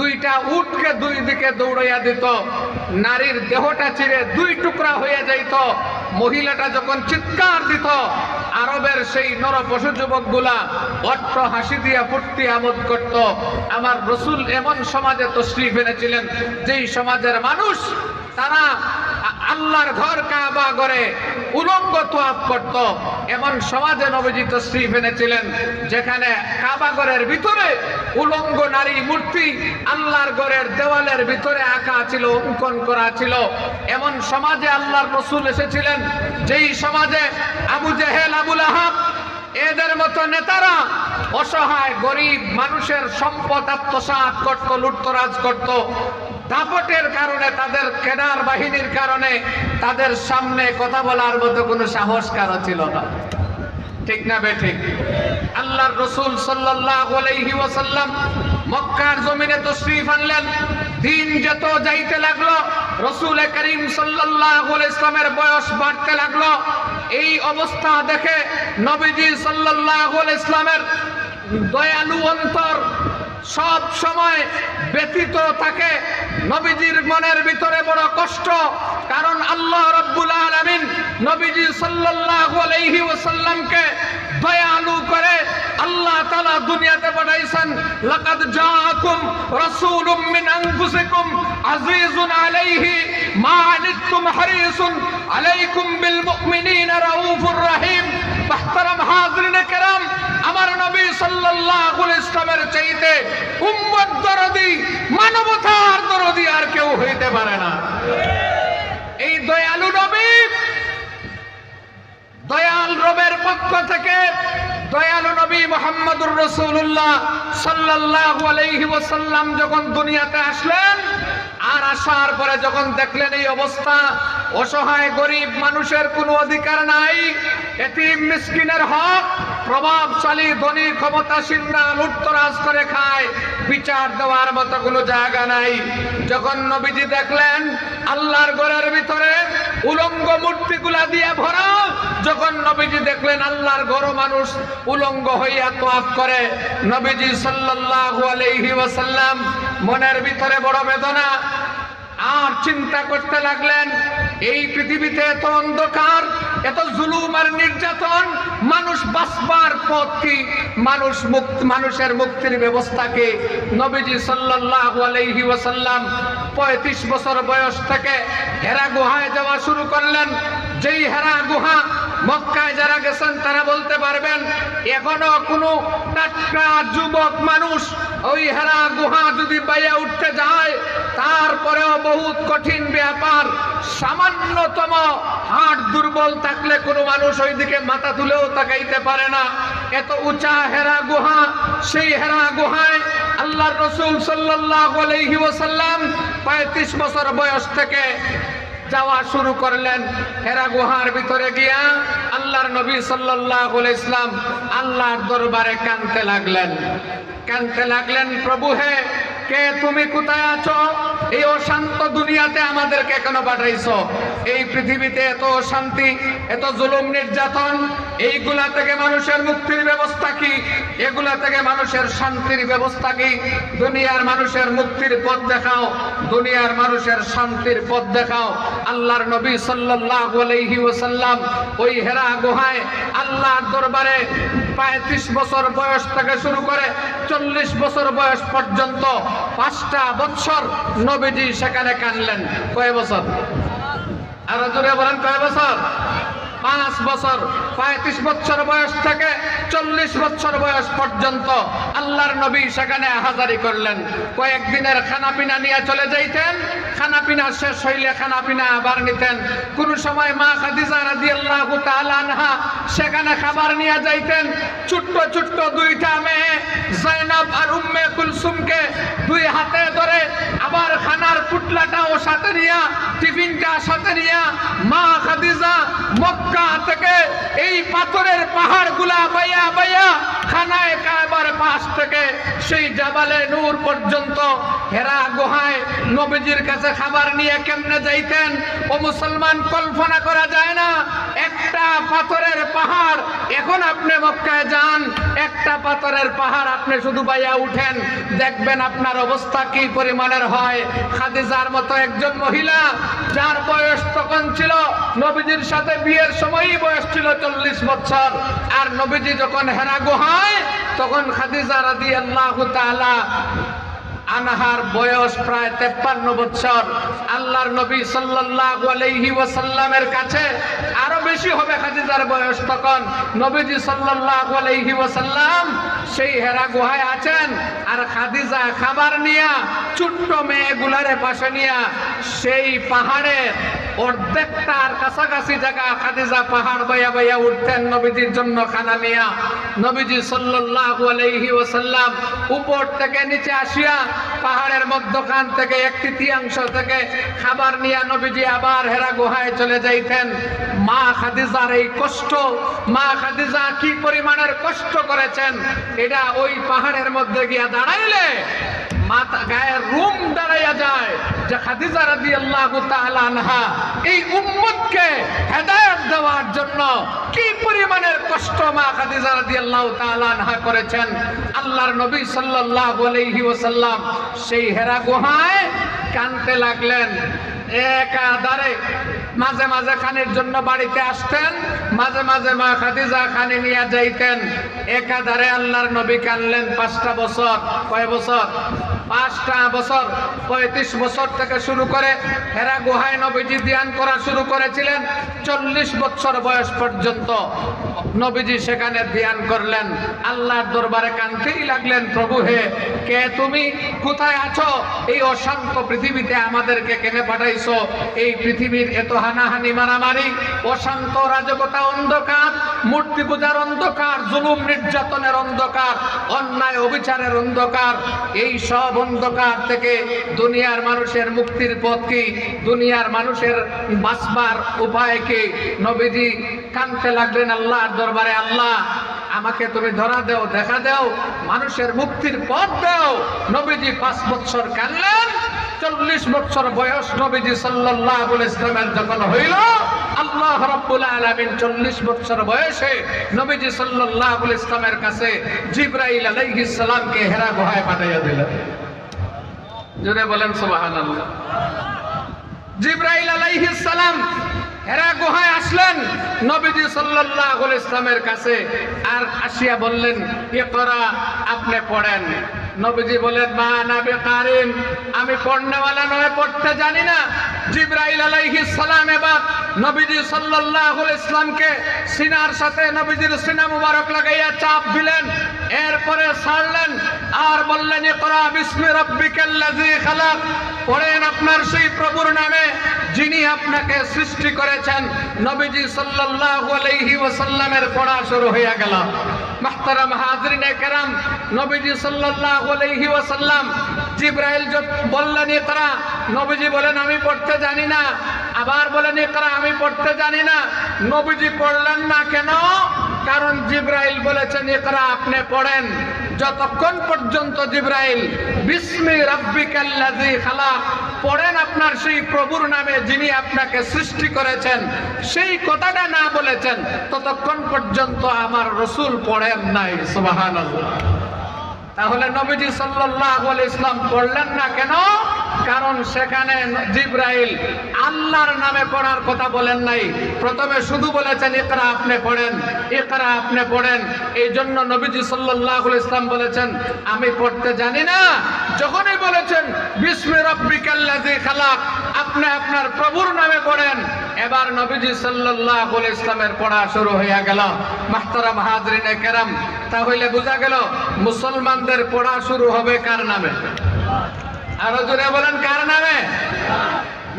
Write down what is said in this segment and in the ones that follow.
দুইটা উঠকে দুই দিকে দৌড়াইয়া দিত। নারীর দেহটা চিরে দুই টুকরা হয়ে যাইত। মহিলাটা যখন চিৎকার দিত, আরবের সেই নর পশু যুবকগুলা অট্ট হাসি দিয়া ফুর্তি আমোদ করত। আমার রসুল এমন সমাজে তশ্রী ফেলেছিলেন যেই সমাজের মানুষ, তারা আল্লাহর ঘর কাবা করে উলঙ্গ তোয়াফ করত। এমন সমাজে নবীজি তশরিফ এনেছিলেন, যেখানে কাবা ঘরের ভিতরে উলঙ্গ নারী মূর্তি, আল্লাহর ঘরের দেওয়ালের ভিতরে আঁকা ছিল, অঙ্কন করা ছিল। এমন সমাজে আল্লাহর রসুল এসেছিলেন, যেই সমাজে আবু জেহেল আবুল আহাব এদের মতো নেতারা অসহায়, গরিব মানুষের সম্পদ আত্মসাৎ করত, লুটতরাজ করত। দাপটের কারণে, তাদের কেনার বাহিনীর কারণে, তাদের সামনে কথা বলার মতো কোনো সাহস কারও ছিল না। ঠিক না বে ঠিক? আল্লাহর রসুল সাল্লাল্লাহু আলাইহি মক্কার জমিনে তশরিফ আনলেন। দিন যত যাইতে লাগল, রসুল করিম আলাইহি ইসলামের বয়স বাড়তে লাগল। এই অবস্থা দেখে নবীজি আলাইহি ইসলামের দয়ালু অন্তর সব সময় ব্যথিত থাকে। নবীজির মনের ভিতরে বড় কষ্ট। কারণ আল্লাহ রাব্বুল আলামিন নবীজি সাল্লাল্লাহু আলাইহি ওয়াসাল্লামকে দয়ালু করে আল্লাহ তালা দুনিয়াতে পাঠাইছেন, লাকাদ জাআকুম রাসূলুম মিন আনফুসিকুম আজিজুন আলাইহি মা আনিতুম আলাইকুম বিল মুমিনিনা রাউফুর রহিম। এই দয়ালু নবী, দয়াল রবের পক্ষ থেকে দয়ালু মোহাম্মদুর রসুল্লাহ সাল্লাল্লাহু আলাইহি ওয়াসাল্লাম যখন দুনিয়াতে আসলেন আর আসার পরে যখন দেখলেন এই অবস্থা, অসহায় গরিব মানুষের কোনো অধিকার নাই এটি মিসকিনের হক প্রভাবশালী, ধনী, ক্ষমতাসীনরা লুটতরাজ করে খায়। বিচার দেওয়ার মতো কোনো জায়গা নাই। যখন নবীজি দেখলেন, আল্লাহর ঘরের ভিতরে উলঙ্গ মূর্তিগুলা দিয়ে ভরা, যখন নবীজি দেখলেন আল্লাহর ঘর মানুষ উলঙ্গ হইয়া তোয়াফ করে, নবীজি সাল্লাল্লাহু আলাইহি ওয়াসাল্লাম মনের ভিতরে বড় বেদনা। আর চিন্তা করতে লাগলেন এই পৃথিবীতে এত অন্ধকার, এত জুলুম আর নির্যাতন, মানুষ বাসবার পথ কি মানুষ মুক্ত, মানুষের মুক্তির ব্যবস্থাকে নবীজি সাল্লাল্লাহু আলাইহি ওয়াসাল্লাম পঁয়ত্রিশ বছর বয়স থেকে হেরা গুহায় যাওয়া শুরু করলেন। যেই হেরা গুহা মক্কায় যারা গেছেন, তারা বলতে পারবেন, এখনও কোনো টাটকা যুবক মানুষ ওই হেরা গুহা যদি বাইয়া উঠতে যায়, তারপরেও বহুত কঠিন ব্যাপার। সামান্যতম হাট দুর্বল থাকলে কোনো মানুষ ওইদিকে মাথা তুলেও তাকাইতে পারে না। এত উঁচা হেরা গুহা, সেই হেরা গুহায় আল্লাহর রসুল সাল্লাল্লাহু আলাইহি ওয়াসাল্লাম পঁয়ত্রিশ বছর বয়স থেকে যাওয়া শুরু করলেন। হেরা গুহার ভিতরে গিয়া আল্লাহর নবী সাল্লাহ ইসলাম আল্লাহর দরবারে কানতে লাগলেন। কানতে লাগলেন, প্রভু হে, কে তুমি? কোথায় আছো? এই অশান্ত দুনিয়াতে আমাদেরকে কেন পাঠাইছ? এই পৃথিবীতে এত অশান্তি, এত জুলুম নির্যাতন এইগুলা থেকে মানুষের মুক্তির ব্যবস্থা কি? এগুলা থেকে মানুষের শান্তির ব্যবস্থা কি? দুনিয়ার মানুষের মুক্তির পথ দেখাও। দুনিয়ার মানুষের শান্তির পথ দেখাও। আল্লাহর নবী সাল্লাল্লাহু আলাইহি ওয়াসাল্লাম ওই হেরা গুহায় আল্লাহর দরবারে পঁয়ত্রিশ বছর বয়স থেকে শুরু করে চল্লিশ বছর বয়স পর্যন্ত পাঁচটা বছর নবীজি সেখানে কানলেন কয় বছর? আরও জোরে বলেন, কয় বছর? পাঁচ বছর, পঁয়ত্রিশ বছর বয়স থেকে চল্লিশ বছর বয়স পর্যন্ত আল্লাহর নবী সেখানে হাজারি করলেন। কয়েকদিনের খানা পিনা নিয়ে চলে যাইতেন খানা পিনা শেষ হইলে খানা পিনা আবার নিতেন। কোন সময় মা খাদিজা রাদিয়াল্লাহু তাআলা আনহা সেখানে খাবার নিয়ে যাইতেন। ছোট্ট ছোট্ট দুইটা মেয়ে, জাইনাব আর উম্মে কুলসুমকে দুই হাতে ধরে আবার খানার পুটলাটাও সাথে নিয়া, টিফিনটা সাথে নিয়া, মা খাদিজা মক্কা থেকে এই পাথরের পাহাড়গুলা বাইয়া বাইয়া খানায় কাবার পাশ থেকে সেই জাবালে নূর পর্যন্ত হেরা গুহায় নবীজির কাছে খাবার নিয়ে কেমনে যাইতেন? ও মুসলমান, কল্পনা করা যায় না। একটা পাথরের পাহাড়, এখন আপনি মক্কায় যান, একটা পাথরের পাহাড় আপনি শুধু বাইয়া উঠেন। দেখবেন আপনার অবস্থা কি পরিমাণের হয়। খাদিজার মতো একজন মহিলা, যার বয়স তখন ছিল, নবীজির সাথে বিয়ের সময়ই বয়স ছিল চল্লিশ বছর। আর নবীজি যখন হেরা গুহায় তখন খাদিজা রাদি আল্লাহ আনহার বয়স প্রায় তেপ্পান্ন বছর। আল্লাহর নবী সাল্লাল্লাহু আলাইহি ওয়াসাল্লামের কাছে আরও বেশি হবে খাদিজার বয়স তখন। নবীজি সাল্লাল্লাহু আলাইহি ওয়াসাল্লাম সেই হেরা গুহায় আছেন। আর খাদিজা খাবার নিয়া, ছোট্ট মেয়েগুলারে পাশে নিয়া, সেই পাহাড়ের অর্ধেকটা আর কাছাকাছি জায়গা খাদিজা পাহাড় বাইয়া বাইয়া উঠতেন নবীজির জন্য খানা নিয়া। নবীজি সাল্লাল্লাহু আলাইহি ওয়াসাল্লাম উপর থেকে নিচে আসিয়া পাহাড়ের মধ্যখান থেকে এক তৃতীয়াংশ থেকে খাবার নিয়ে নবীজি আবার হেরা গুহায় চলে যাইতেন। মা খাদিজার এই কষ্ট, মা খাদিজা কি পরিমাণের কষ্ট করেছেন? এটা ওই পাহাড়ের মধ্যে গিয়া দাঁড়াইলে মাথা গায়ের রুম দাঁড়াইয়া যায়, যে খাদিজা রাদিয়াল্লাহু তাআলা আনহা। এই উম্মতকে হেদায়েত দেওয়ার জন্য কি পরিমাণের কষ্ট মা খাদিজা রাদিয়াল্লাহু তাআলা আনহা করেছেন? আল্লাহর নবী সাল্লাল্লাহু আলাইহি ওয়াসাল্লাম সেই হেরা গুহায় কানতে লাগলেন। একাধারে মাঝে মাঝে খানের জন্য বাড়িতে আসতেন, মাঝে মাঝে মা খাদিজা খানে নিয়ে যাইতেন। একাধারে আল্লাহর নবী কানলেন পাঁচটা বছর, কয় বছর? পাঁচটা বছর, পঁয়ত্রিশ বছর থেকে শুরু করে হেরা গুহায় নবীজি ধ্যান করা শুরু করেছিলেন। চল্লিশ বছর বয়স পর্যন্ত নবীজি সেখানে ধ্যান করলেন। আল্লাহর দরবারে কানতেই লাগলেন, প্রভু হে, কে তুমি? কোথায় আছো? এই অশান্ত পৃথিবীতে আমাদেরকে কেনে পাঠাইছো? এই পৃথিবীর এত হানাহানি, মারামারি, অশান্ত রাজকতা অন্ধকার, মূর্তি পূজার অন্ধকার, জুলুম নির্যাতনের অন্ধকার, অন্যায় অবিচারের অন্ধকার, এই সব অন্ধকার থেকে দুনিয়ার মানুষের মুক্তির পথ কি? দুনিয়ার মানুষের বাঁচবার উপায় কি? নবীজি কানতে লাগলেন, আল্লাহর দরবারে আল্লাহ, আমাকে তুমি ধরা দেও, দেখা দেও, মানুষের মুক্তির পথ দেও। নবীজি পাঁচ বছর কানলেন চল্লিশ বছর বয়স নবীজি আলাইহি ইসলামের যখন হইল, আল্লাহ রাব্বুল আলামিন চল্লিশ বছর বয়সে নবীজি আলাইহি ইসলামের কাছে জিব্রাইল আলাইহিস সালামকে হেরা গুহায় পাঠাইয়া দিলেন। জোরে বলেন সুবাহান জিব্রাইল আলাইহিস সালাম হেরা গুহায় আসলেন, নবীজি সাল্লাল্লাহু আলাইহি ইসলামের কাছে আর আসিয়া বললেন, ইকরা, আপনি পড়েন। নবীজি বলেন, মা নাবি কারিন আমি পড়নেওয়ালা নয়, পড়তে জানি না। জিব্রাইল আলাইহিস সালাম এবার নবীজি সাল্লাল্লাহু আলাইহি ইসলামকে সিনার সাথে নবীজির সিনা মুবারক লাগাইয়া চাপ দিলেন। এরপরে ছাড়লেন, আর বললেন, ইকরা বিসমি রাব্বিকাল্লাযী খালাক। পড়েন আপনার সেই প্রভুর নামে, যিনি আপনাকে সৃষ্টি করেছেন। নবীজি সাল্লাল্লাহু আলাইহি ওয়াসাল্লামের পড়া শুরু হয়ে গেল। মাহতারাম হাজরিনে কেরাম নবীজি সাল্লাল্লাহু আলাইহি ওয়াসাল্লাম জিব্রাইল বললেন, ইকরা নবীজি বলেন, আমি পড়তে জানি না। আবার বলেন, ইকরা আমি পড়তে জানি না। নবীজি পড়লেন না কেন? কারণ জিব্রাইল বলেছেন, ইকরা, আপনি পড়েন। যতক্ষণ পর্যন্ত জিব্রাইল, বিস্মি রাব্বিকাল্লাযী খালাক। পড়েন আপনার সেই প্রভুর নামে যিনি আপনাকে সৃষ্টি করেছেন, সেই কথাটা না বলেছেন, ততক্ষণ পর্যন্ত আমার রসুল পড়েন নাই, সুবহানাল্লাহ। তাহলে নবীজি আলাইহি ইসলাম পড়লেন না কেন? কারণ সেখানে জিব্রাইল আল্লাহর নামে পড়ার কথা বলেন নাই। প্রথমে শুধু বলেছেন, ইকরা, আপনি পড়েন, ইকরা, আপনি পড়েন। এই জন্য নবীজি আলাইহি ইসলাম বলেছেন, আমি পড়তে জানি না যখনই বলেছেন, বিস্মি রাব্বিকাল্লাযী খালাক আপনি আপনার প্রভুর নামে পড়েন। এবার নবীজি সাল্লাল্লাহু আলাইহি ইসলামের পড়া শুরু হয়ে গেল। মাহতারাম হাজরিনে কেরাম, তাহলে বোঝা গেল মুসলমানদের পড়া শুরু হবে কার নামে? আরও জোরে বলেন, কার নামে?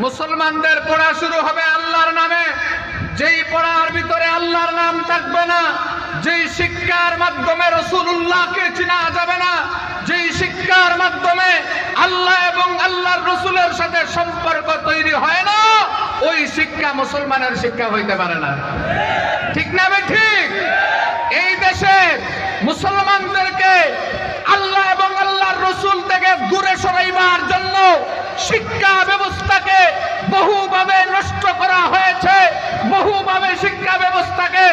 মুসলমানদের পড়া শুরু হবে আল্লাহর নামে। যেই পড়ার ভিতরে আল্লাহর নাম থাকবে না, যেই শিক্ষার মাধ্যমে রসুল্লাহকে চিনা যাবে না যেই শিক্ষার মাধ্যমে আল্লাহ এবং আল্লাহর রসুলের সাথে সম্পর্ক তৈরি হয় না, ওই শিক্ষা মুসলমানের শিক্ষা হইতে পারে না। ঠিক না ঠিক? এই দেশে মুসলমানদেরকে আল্লাহ এবং আল্লাহর রসুল থেকে দূরে সরাইবার কোনোভাবে শিক্ষা ব্যবস্থাকে বহুভাবে নষ্ট করা হয়েছে। বহুভাবে শিক্ষা ব্যবস্থাকে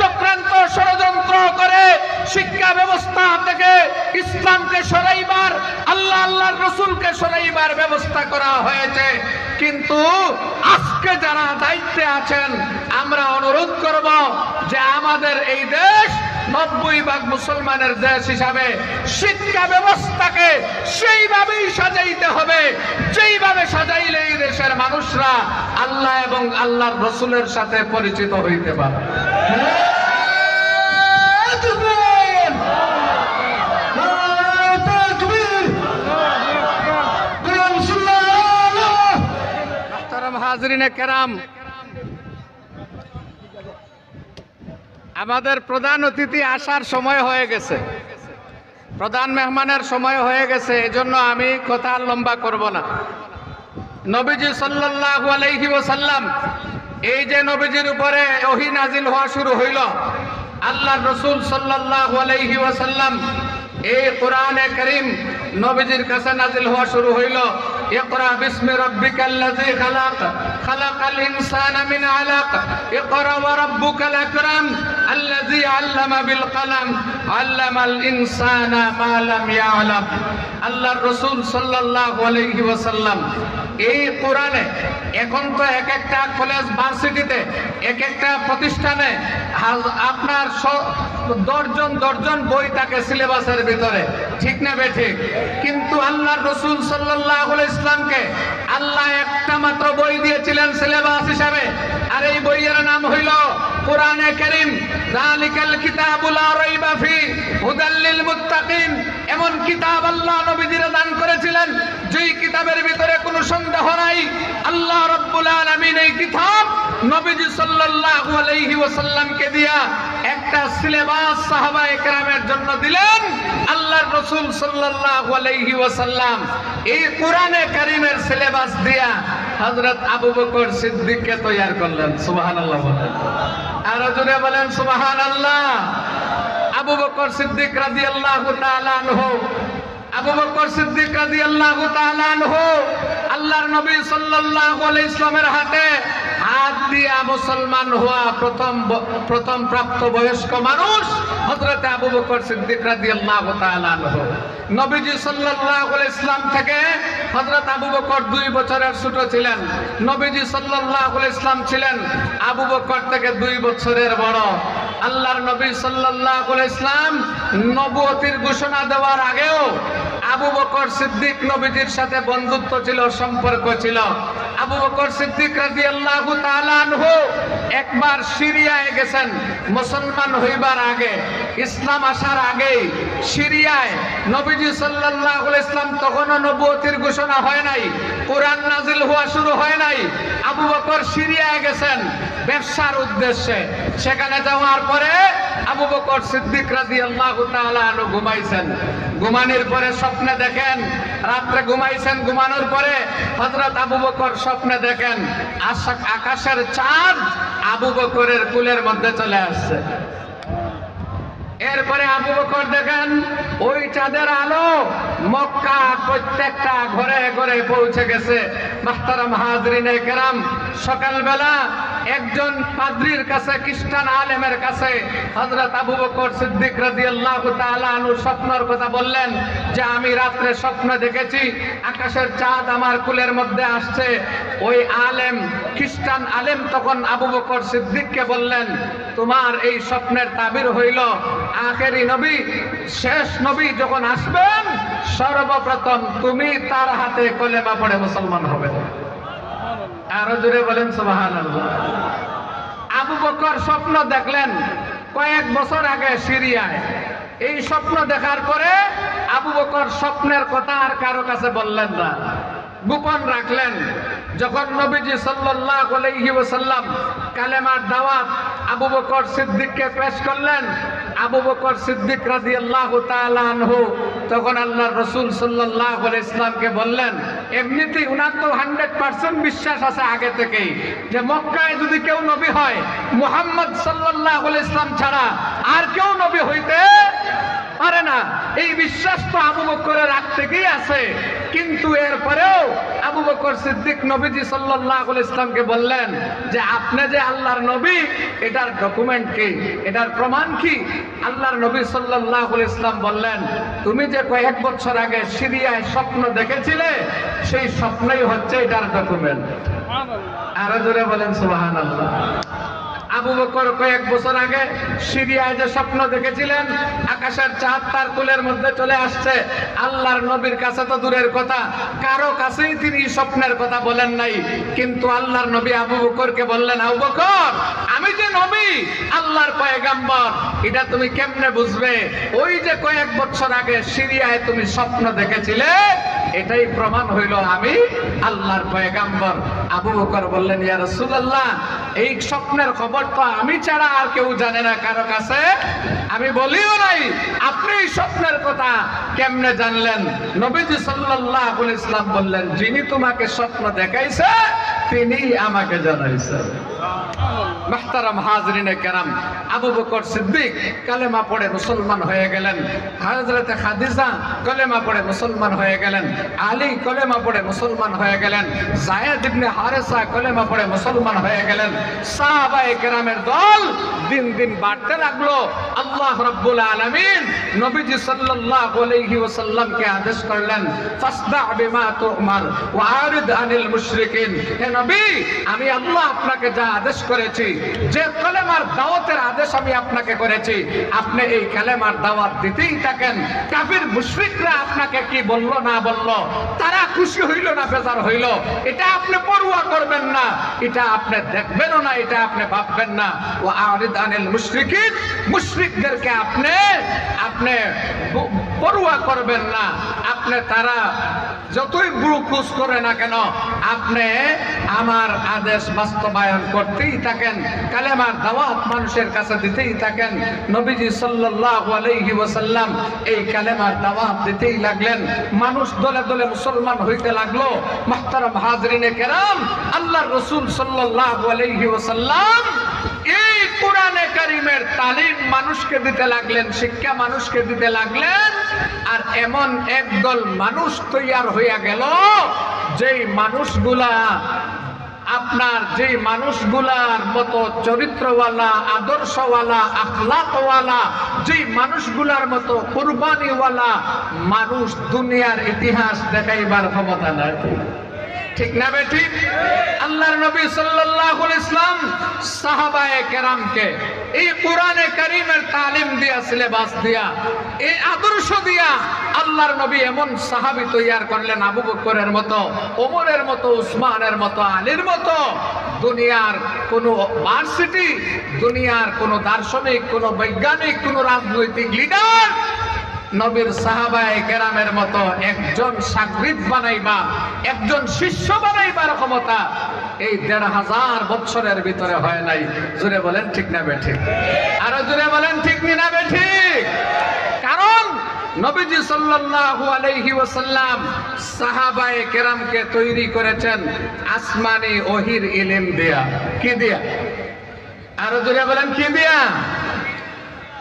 চক্রান্ত ষড়যন্ত্র করে শিক্ষা ব্যবস্থা থেকে ইসলামকে সরাইবার, আল্লাহ আল্লাহ রসুলকে সরাইবার ব্যবস্থা করা হয়েছে। কিন্তু আজকে যারা দায়িত্বে আছেন, আমরা অনুরোধ করব যে আমাদের এই দেশ নব্বই ভাগ মুসলমানের দেশ হিসাবে শিক্ষা ব্যবস্থাকে সেইভাবেই সাজাইতে হবে। যেইভাবে সাজাইলে এই দেশের মানুষরা আল্লাহ এবং আল্লাহর রসুলের সাথে পরিচিত হইতে পারে। হাজরিনে কেরাম আমাদের প্রধান অতিথি আসার সময় হয়ে গেছে। প্রধান মেহমানের সময় হয়ে গেছে, এজন্য আমি কথা লম্বা করব না। নবীজি সাল্লাল্লাহু আলাইহি ওয়াসাল্লাম, এই যে নবীজির উপরে ওহী নাজিল হওয়া শুরু হইল, আল্লাহর রাসূল সাল্লাল্লাহু আলাইহি ওয়াসাল্লাম এই কোরআনে করিম নবীজির কাছে নাজিল হওয়া শুরু হইল। ইকরা বিসমি রাব্বিকাল্লাযী খালাক। খালাকাল ইনসানা মিন আলাক। ইকরা ওয়া রাব্বুকাল আকরাম। আল্লাযী আল্লামা বিল কলম। আল্লামাল ইনসানা মা লাম ইয়ালাম। আল্লাহর রাসূল সাল্লাল্লাহু আলাইহি ওয়াসাল্লাম। এই কোরআনে এখন তো এক একটা কলেজ ভার্সিটিতে, এক একটা প্রতিষ্ঠানে আপনার দর্জন দর্জন বই থাকে সিলেবাসের ভিতরে। ঠিক না বেঠিক কিন্তু আল্লাহ রসুল সাল্লাহ ইসলামকে আল্লাহ একটা মাত্র বই দিয়েছিলেন সিলেবাস হিসাবে। আর এই বইয়ের নাম হইল কোরআনে করিম জালিকাল কিতাবুল রাইবা ফি হুদাল লিল মুত্তাকিন। এমন কিতাব আল্লাহ নবীজিরে দান করেছিলেন, যেই কিতাবের ভিতরে কোনো সন্দেহ নাই। আল্লাহ রাব্বুল আলামিন এই কিতাব নবীজি সাল্লাল্লাহু আলাইহি ওয়াসাল্লামকে দিয়া একটা সিলেবাস সাহাবা একরামের জন্য দিলেন। আল্লাহর রাসূল সাল্লাল্লাহু আলাইহি ওয়াসাল্লাম এই কোরআনে কারীমের সিলেবাস দিয়া হযরত আবু বকর সিদ্দিককে তৈয়ার করলেন। সুবহানাল্লাহ বলেন। আর জোরে বলেন, সুবহানাল্লাহ। আবু বকর সিদ্দিক রাদিয়াল্লাহু তাআলা আনহু আবু বকর সিদ্দিক রাদিয়াল্লাহু তাআলা আনহু, আল্লাহর নবী সাল্লাল্লাহু আলাইহি ইসলামের হাতে হাত দিয়া মুসলমান হওয়া প্রথম প্রথম প্রাপ্ত বয়স্ক মানুষ হযরত আবু বকর সিদ্দিক রাদিয়াল্লাহু তাআলা আনহু। নবীজি সাল্লাল্লাহু আলাইহি ইসলাম থেকে হযরত আবু বকর দুই বছরের ছোট ছিলেন। নবীজি সাল্লাল্লাহু আলাইহি ইসলাম ছিলেন আবু বকর থেকে দুই বছরের বড়। আল্লাহর নবী সাল্লাল্লাহু ইসলাম নবুয়তির ঘোষণা দেওয়ার আগেও আবু বকর সিদ্দিক নবীজির সাথে বন্ধুত্ব ছিল, সম্পর্ক ছিল। আবু বকর সিদ্দিক রাদিয়াল্লাহু তাআলা আনহু একবার সিরিয়ায় গেছেন, মুসলমান হইবার আগে। ইসলাম আসার আগেই সিরিয়ায় নবীজি সাল্লাল্লাহু ইসলাম তখনও নবুয়তির ঘোষণা হয় নাই, কোরআন নাজিল হওয়া শুরু হয় নাই। আবু বকর সিরিয়ায় গেছেন ব্যবসার উদ্দেশ্যে। সেখানে যাওয়ার পরে আবু বকর সিদ্দিক তাআলা আনহু ঘুমাইছেন। ঘুমানোর পরে স্বপ্নে দেখেন, রাত্রে ঘুমাইছেন, ঘুমানোর পরে হযরত আবু বকর স্বপ্নে দেখেন আকাশের চাঁদ আবু বকরের কুলের মধ্যে চলে আসছে। এরপরে আবু বকর দেখেন, ওই চাঁদের আলো মক্কা প্রত্যেকটা ঘরে ঘরে পৌঁছে গেছে। মাহতারাম হাজরিনে কেরাম, সকালবেলা একজন পাদ্রির কাছে, খ্রিস্টান আলেমের কাছে হযরত আবু বকর সিদ্দিক রাদিয়াল্লাহু তাআলা আনহু স্বপ্নর কথা বললেন যে, আমি রাত্রে স্বপ্ন দেখেছি, আকাশের চাঁদ আমার কুলের মধ্যে আসছে। ওই আলেম, খ্রিস্টান আলেম তখন আবু বকর সিদ্দিককে বললেন, তোমার এই স্বপ্নের তাবির হইল আখেরি নবী, শেষ নবী যখন আসবেন, সর্বপ্রথম তুমি তার হাতে কলেমা পড়ে মুসলমান হবে। আরও জোরে বলেন সুবাহান আবু বকর স্বপ্ন দেখলেন, কয়েক বছর আগে সিরিয়ায়। এই স্বপ্ন দেখার পরে আবু বকর স্বপ্নের কথা আর কারও কাছে বললেন না। গোপন রাখলেন, যখন নবীজি ওয়াসাল্লাম কালেমার দাওয়াত আবু বকর সিদ্দিককে পেশ করলেন আবু বকর সিদ্দিক রাজি আল্লাহ আনহু তখন আল্লাহ রসুল সাল্লাহ ইসলামকে বললেন, এমনিতেই উনার তো হান্ড্রেড পার্সেন্ট বিশ্বাস আছে আগে থেকেই যে মক্কায় যদি কেউ নবী হয়, মোহাম্মদ সাল্লাহ ইসলাম ছাড়া আর কেউ নবী হইতে পারে না। এই বিশ্বাস তো আবু বকরের আগ থেকেই আছে। কিন্তু এরপরেও আবু বকর সিদ্দিক নবীজি সাল্লাহ ইসলামকে বললেন যে, আপনি যে আল্লাহর নবী, এটার ডকুমেন্ট কি? এটার প্রমাণ কি? আল্লাহর নবী সাল্লাহ ইসলাম বললেন, তুমি যে কয়েক বছর আগে সিরিয়ায় স্বপ্ন দেখেছিলে, সেই স্বপ্নই হচ্ছে এটার ডকুমেন্ট আরও জোরে বলেন সুবাহান আল্লাহ আবু বকর কয়েক বছর আগে সিরিয়ায় যে স্বপ্ন দেখেছিলেন, আকাশের চাঁদ তার কুলের মধ্যে চলে আসছে। আল্লাহর নবীর কাছে তো দূরের কথা, কারও কাছেই তিনি স্বপ্নের কথা বলেন নাই। কিন্তু আল্লাহর নবী আবু বকরকে বললেন, আবু বকর, আমি যে নবী, আল্লাহর পয়গাম্বর, এটা তুমি কেমনে বুঝবে? ওই যে কয়েক বছর আগে সিরিয়ায় তুমি স্বপ্ন দেখেছিলে, এটাই প্রমাণ হইল আমি আল্লাহর পয়গাম্বর। আবু বকর বললেন, ইয়া রাসূলুল্লাহ এই স্বপ্নের খবর তো আমি ছাড়া আর কেউ জানে না কারও কাছে। আমি বলিও নাই, আপনি এই স্বপ্নের কথা কেমনে জানলেন? নবীজি সাল্লাহ ইসলাম বললেন, যিনি তোমাকে স্বপ্ন দেখাইছে তিনি আমাকে জানাইছেন। হাজরিনে কেরাম, আবু বকর সিদ্দিক কালেমা পড়ে মুসলমান হয়ে গেলেন। হযরতে খাদিজা কলেমা পড়ে মুসলমান হয়ে গেলেন। আলী কলেমা পড়ে মুসলমান হয়ে গেলেন। ইবনে হারেসা কলেমা পড়ে মুসলমান হয়ে গেলেন। সাহাবায়ে কেরামের দল দিন দিন বাড়তে লাগল। আল্লাহ রাব্বুল আলামিন নবীজি সাল্লাল্লাহু আলাইহি ওয়াসাল্লামকে আদেশ করলেন ফাসদা বিমা তুমার ওয়া আরিদ আনিল মুশরিকিন। হে নবী, আমি আল্লাহ আপনাকে যা আদেশ করেছি, যে কালেমার দাওয়াতের আদেশ আমি আপনাকে করেছি, আপনি এই কালেমার দাওয়াত দিতেই থাকেন। কাফির মুশরিকরা আপনাকে কি বলল, না বলল? তারা খুশি হইল না বেজার হইল? এটা আপনি পড়ুয়া করবেন না। এটা আপনি দেখবেনও না, এটা আপনি ভাববেন না। ও আরিদ আনিল মুশরিকিন, মুশরিকদেরকে আপনি আপনি পড়ুয়া করবেন না। আপনি তারা যতই ব্রুকুস করে না কেন, আপনি আমার আদেশ বাস্তবায়ন করতেই থাকেন, কালেমার দাওয়াত মানুষের কাছে দিতেই থাকেন। নবীজি সাল্লাল্লাহু আলাইহি ওয়াসাল্লাম এই কালেমার দাওয়াত দিতেই লাগলেন। মানুষ দলে দলে মুসলমান হইতে লাগল। মাহতারাম হাজরিনে কেরাম, আল্লাহর রাসূল সাল্লাল্লাহু আলাইহি ওয়াসাল্লাম এই কোরআনে কারিমের তালিম মানুষকে দিতে লাগলেন, শিক্ষা মানুষকে দিতে লাগলেন। আর এমন একদল মানুষ তৈয়ার হইয়া গেল, যেই মানুষগুলা, আপনার যে মানুষগুলার মতো চরিত্রওয়ালা, আদর্শওয়ালা আখলাতওয়ালা যে মানুষগুলার মতো কোরবানিওয়ালা, মানুষ দুনিয়ার ইতিহাস দেখাইবার ক্ষমতা নাই। ঠিক না বেটি আল্লাহর নবী সাল্লাল্লাহু আলাইহি ইসলাম সাহাবায়ে কেরামকে এই কোরআনে কারীমের তালিম দিয়া, সিলেবাস দিয়া, এই আদর্শ দিয়া আল্লাহর নবী এমন সাহাবি তৈয়ার করলেন আবু বকরের মতো, ওমরের মতো, উসমানের মতো, আলীর মতো। দুনিয়ার কোনো ভার্সিটি দুনিয়ার কোনো দার্শনিক, কোনো বৈজ্ঞানিক, কোনো রাজনৈতিক লিডার নবীর সাহাবায়ে কেরামের মতো একজন সাগরিদ বানাইবা, একজন শিষ্য বানাইবার ক্ষমতা এই দেড় হাজার বছরের ভিতরে হয় নাই। জুড়ে বলেন ঠিক না বেঠিক আরও জুড়ে বলেন ঠিক না বেঠিক কারণ নবীজি সাল্লাল্লাহু আলাইহি ওয়াসাল্লাম সাহাবায়ে কেরামকে তৈরি করেছেন আসমানি ওহির ইলম দিয়া। কি দিয়া? আরও জুড়ে বলেন কি দিয়া?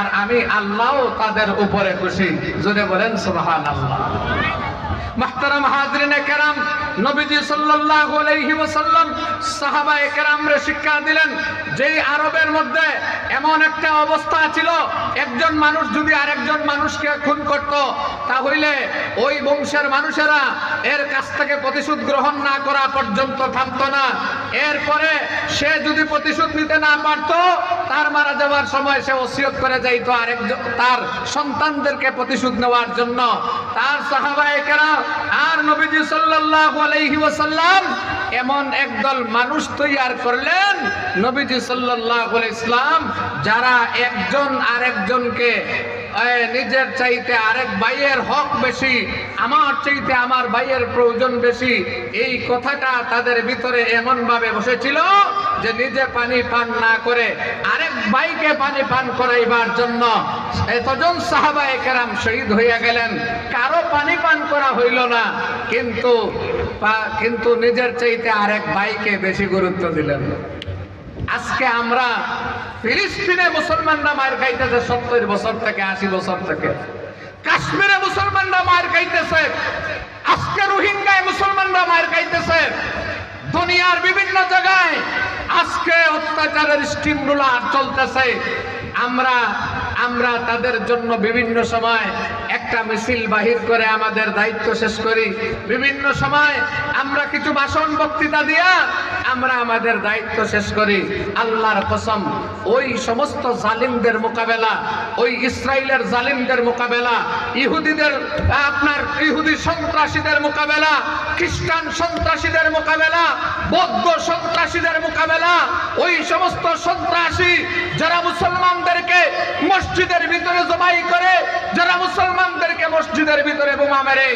আর আমি আল্লাহও তাদের উপরে খুশি। যদি বলেন আরবের মধ্যে এমন একটা অবস্থা ছিল, একজন মানুষ যদি আরেকজন মানুষকে খুন বংশের মানুষেরা এর কাছ থেকে প্রতিশোধ গ্রহণ না করা পর্যন্ত থামতো না। এরপরে সে যদি প্রতিশোধ নিতে না পারতো তার মারা যাওয়ার সময় সে ওসিয়ত করে যাইতো আরেকজন তার সন্তানদেরকে প্রতিশোধ নেওয়ার জন্য। তার সাহাবাহিকেরা আর নবীজি সাল্লাল্লাহু আলাইহি ওয়াসাল্লাম এমন একদল মানুষ তৈয়ার করলেন। নবীজি সাল্লাল্লাহু আলাইহি ইসলাম যারা একজন আরেকজনকে নিজের চাইতে আরেক ভাইয়ের হক বেশি, আমার চাইতে আমার ভাইয়ের প্রয়োজন বেশি। এই কথাটা তাদের ভিতরে এমন ভাবে বসেছিল যে নিজে পানি পান না করে আরেক ভাইকে পানি পান করাইবার জন্য এতজন সাহাবা কেরাম শহীদ হইয়া গেলেন। কারও পানি পান করা হইল না, কিন্তু কিন্তু নিজের চাইতে আরেক ভাইকে বেশি গুরুত্ব দিলেন। আজকে আমরা ফিলিস্তিনে মুসলমানরা মার খাইতেছে সত্তর বছর থেকে, আশি বছর থেকে। কাশ্মীরে মুসলমানরা মার খাইতেছে, আজকে রোহিঙ্গায় মুসলমানরা মার খাইতেছে। দুনিয়ার বিভিন্ন জায়গায় আজকে অত্যাচারের স্টিম চলতেছে। আমরা আমরা তাদের জন্য বিভিন্ন সময় একটা মিছিল বাহির করে আমাদের দায়িত্ব শেষ করি। বিভিন্ন সময় আমরা কিছু ভাষণ বক্তৃতা দিয়া আমরা আমাদের দায়িত্ব শেষ করি। আল্লাহর কসম, ওই সমস্ত জালিমদের মোকাবেলা, ওই ইসরায়েলের জালিমদের মোকাবেলা, ইহুদিদের, আপনার ইহুদি সন্ত্রাসীদের মোকাবেলা, খ্রিস্টান সন্ত্রাসীদের মোকাবেলা, বৌদ্ধ সন্ত্রাসীদের মোকাবেলা, ওই সমস্ত সন্ত্রাসী যারা মুসলমানদেরকে মসজিদের ভিতরে জমাই করে, যারা মুসলমানদেরকে মসজিদের ভিতরে বোমা মেরে,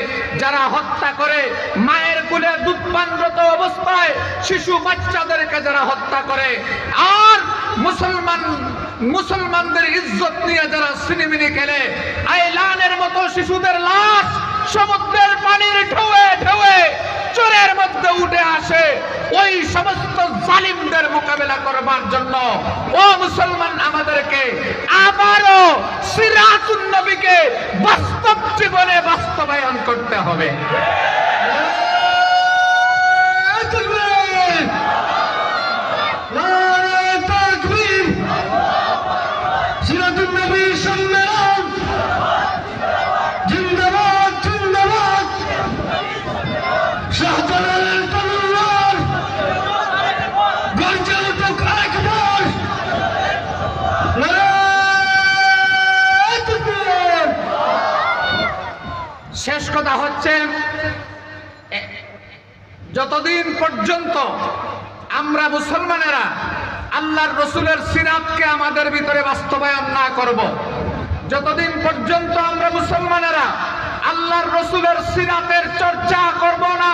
যারা হত্যা করে, মায়ের কুলে দুধ অবস্থায় শিশু বাচ্চাদেরকে যারা হত্যা করে, আর মুসলমান, মুসলমানদের ইজ্জত নিয়ে যারা সিনেমিনি খেলে, আইলানের মতো শিশুদের লাশ সমুদ্রের পানির ঢেউয়ে ঢেউয়ে চোরের মধ্যে উঠে আসে, ওই সমস্ত জালিমদের মোকাবেলা করবার জন্য। ও মুসলমান, আমাদেরকে আবারও সিরাতুন নবীকে বাস্তব জীবনে বাস্তবায়ন করতে হবে। যতদিন পর্যন্ত আমরা মুসলমানেরা আল্লাহর রসুলের সিরাতকে আমাদের ভিতরে বাস্তবায়ন না করব, যতদিন পর্যন্ত আমরা মুসলমানেরা আল্লাহর রসুলের সিরাতের চর্চা করব না,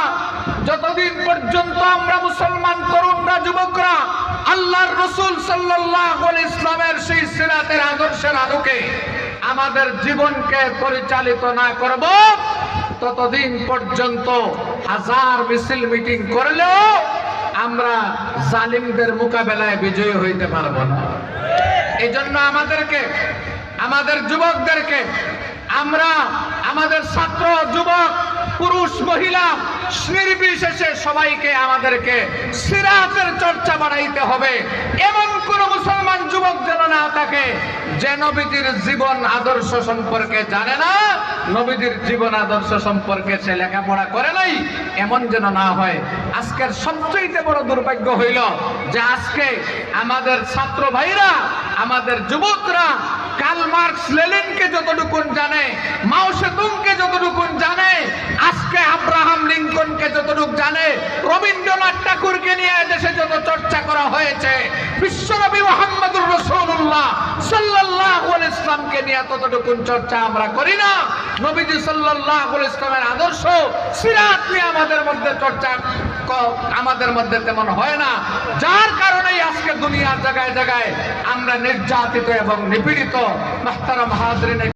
যতদিন পর্যন্ত আমরা মুসলমান তরুণরা, যুবকরা আল্লাহর রসুল সাল্লাহ ইসলামের সেই সিরাতের আদর্শের আলোকে আমাদের জীবনকে পরিচালিত না করব ততদিন পর্যন্ত হাজার মিছিল মিটিং করলেও আমরা জালিমদের মোকাবেলায় বিজয়ী হইতে পারব না। এই জন্য আমাদেরকে, আমাদের যুবকদেরকে, আমরা আমাদের ছাত্র, যুবক, পুরুষ, মহিলা নির্বিশেষে সবাইকে আমাদেরকে সিরাতের চর্চা বাড়াইতে হবে। এমন কোন মুসলমান যুবক যেন না থাকে, যে নবীজির জীবন আদর্শ সম্পর্কে জানে না নবীজির জীবন আদর্শ সম্পর্কে সে লেখাপড়া করে নাই, এমন যেন না হয়। আজকের সবচেয়ে বড় দুর্ভাগ্য হইল যে আজকে আমাদের ছাত্র ভাইরা আমাদের যুবকরা কাল মার্কস লেলিনকে যতটুকুন জানে, মাও সেতুংকে যতটুকুন জানে, আজকে আব্রাহাম লিঙ্কনকে যতটুকু জানে, রবীন্দ্রনাথ ঠাকুরকে নিয়ে দেশে যত চর্চা করা হয়েছে, বিশ্বনবী মোহাম্মদুর রসুল্লাহ সাল্লাহ ইসলামকে নিয়ে ততটুকুন চর্চা আমরা করি না। নবীজি সাল্লাহ ইসলামের আদর্শ, সিরাত নিয়ে আমাদের মধ্যে চর্চা ক- আমাদের মধ্যে তেমন হয় না। যার কারণেই আজকে দুনিয়ার জায়গায় জায়গায় আমরা নির্যাতিত এবং নিপীড়িত। মাহতারাম হাজরিনে